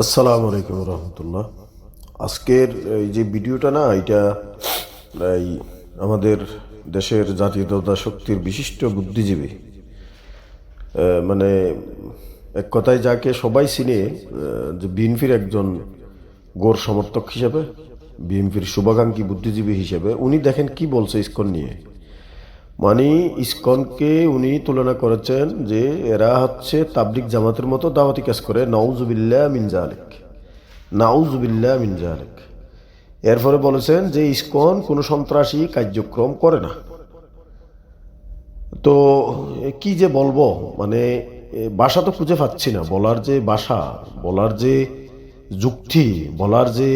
আসসালামু আলাইকুম রহমতুল্লাহ। আজকের এই যে ভিডিওটা না, এটা এই আমাদের দেশের জাতীয়তা শক্তির বিশিষ্ট বুদ্ধিজীবী মানে এক কথায় যাকে সবাই চিনে যে বিএনপির একজন গোর সমর্থক হিসেবে, বিএনপির শুভাকাঙ্ক্ষী বুদ্ধিজীবী হিসেবে, উনি দেখেন কি বলছে ইসকন নিয়ে। মানে ইসকনকে উনি তুলনা করেছেন যে এরা হচ্ছে তাবলিক জামাতের মতো দাওয়াতি কাজ করে নাউজুবিল্লাহ মিন জালিক নাউজুবিল্লাহ মিন জালিক এরপরে বলেছেন যে ইসকন কোনো সন্ত্রাসী কার্যক্রম করে না। তো কি যে বলব মানে বাসা তো খুঁজে পাচ্ছি না। বলার যে বাসা বলার যে যুক্তি বলার যে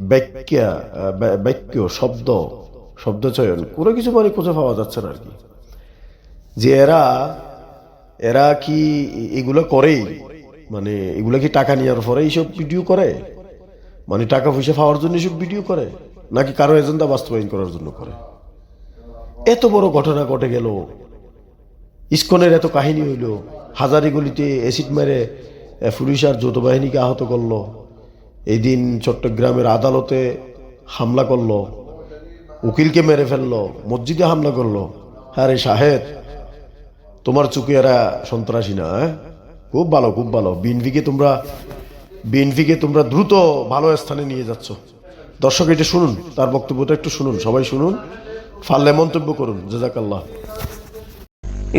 ব্যাখ্যা আহ, বাক্য শব্দ শব্দ চয়ন, কোনো কিছু মানে খুঁজে পাওয়া যাচ্ছে না আর কি। যে এরা এরা কি এগুলো করেই? মানে এগুলো কি টাকা নেওয়ার পরে এইসব ভিডিও করে? মানে টাকা পয়সা পাওয়ার জন্য এইসব ভিডিও করে? নাকি কারও এজেন্ডা বাস্তবায়ন করার জন্য করে? এত বড় ঘটনা ঘটে গেল। ইস্কনের এত কাহিনী হইল। হাজারিগুলিতে অ্যাসিড মেরে পুলিশ আর যৌথ বাহিনীকে আহত করল। এই দিন চট্টগ্রামের আদালতে হামলা করল। উকিলকে মেরে ফেলল, মসজিদে হামলা করল। আরে সাহেব, তোমার চুকে এরা সন্ত্রাসী না হ্যাঁ? খুব ভালো খুব ভালো। বিএনপিকে তোমরা বিএনপিকে তোমরা দ্রুত ভালো স্থানে নিয়ে যাচ্ছ। দর্শক, এটা শুনুন, তার বক্তব্যটা একটু শুনুন, সবাই শুনুন। ফাললে মন্তব্য করুন জাজাকাল্লাহ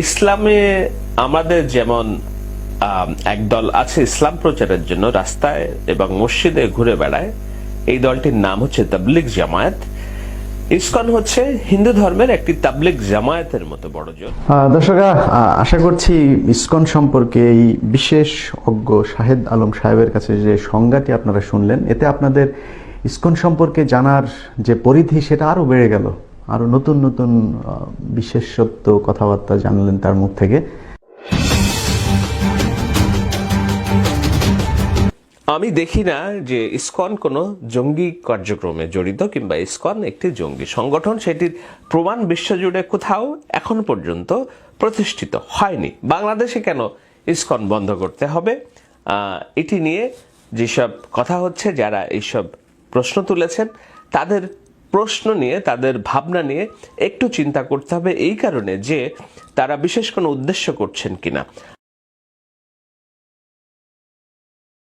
ইসলামে আমাদের যেমন একদল আছে ইসলাম প্রচারের জন্য রাস্তায় এবং মসজিদে ঘুরে বেড়ায়, এই দলটির নাম হচ্ছে তাবলিগ জামায়াত। ইসকন হচ্ছে হিন্দু ধর্মের একটি তাবলিগ জামায়াতের মতো বড় জোর আহ, দর্শকরা আশা করছি ইসকন সম্পর্কে এই বিশেষ অজ্ঞ শাহেদ আলম সাহেবের কাছে যে সংজ্ঞাটি আপনারা শুনলেন এতে আপনাদের ইসকন সম্পর্কে জানার যে পরিধি সেটা আরও বেড়ে গেল। আরও নতুন নতুন বিশেষত্ব কথাবার্তা জানলেন তার মুখ থেকে। আমি দেখি না যে ইসকন কোনো জঙ্গি কার্যক্রমে জড়িত কিংবা ইসকন একটি জঙ্গি সংগঠন, সেটির প্রমাণ বিশ্বজুড়ে কোথাও এখন পর্যন্ত প্রতিষ্ঠিত হয়নি। বাংলাদেশে কেন ইসকন বন্ধ করতে হবে? এটি নিয়ে যেসব কথা হচ্ছে, যারা এইসব প্রশ্ন তুলেছেন, তাদের প্রশ্ন নিয়ে, তাদের ভাবনা নিয়ে একটু চিন্তা করতে হবে এই কারণে যে তারা বিশেষ কোনো উদ্দেশ্য করছেন কিনা।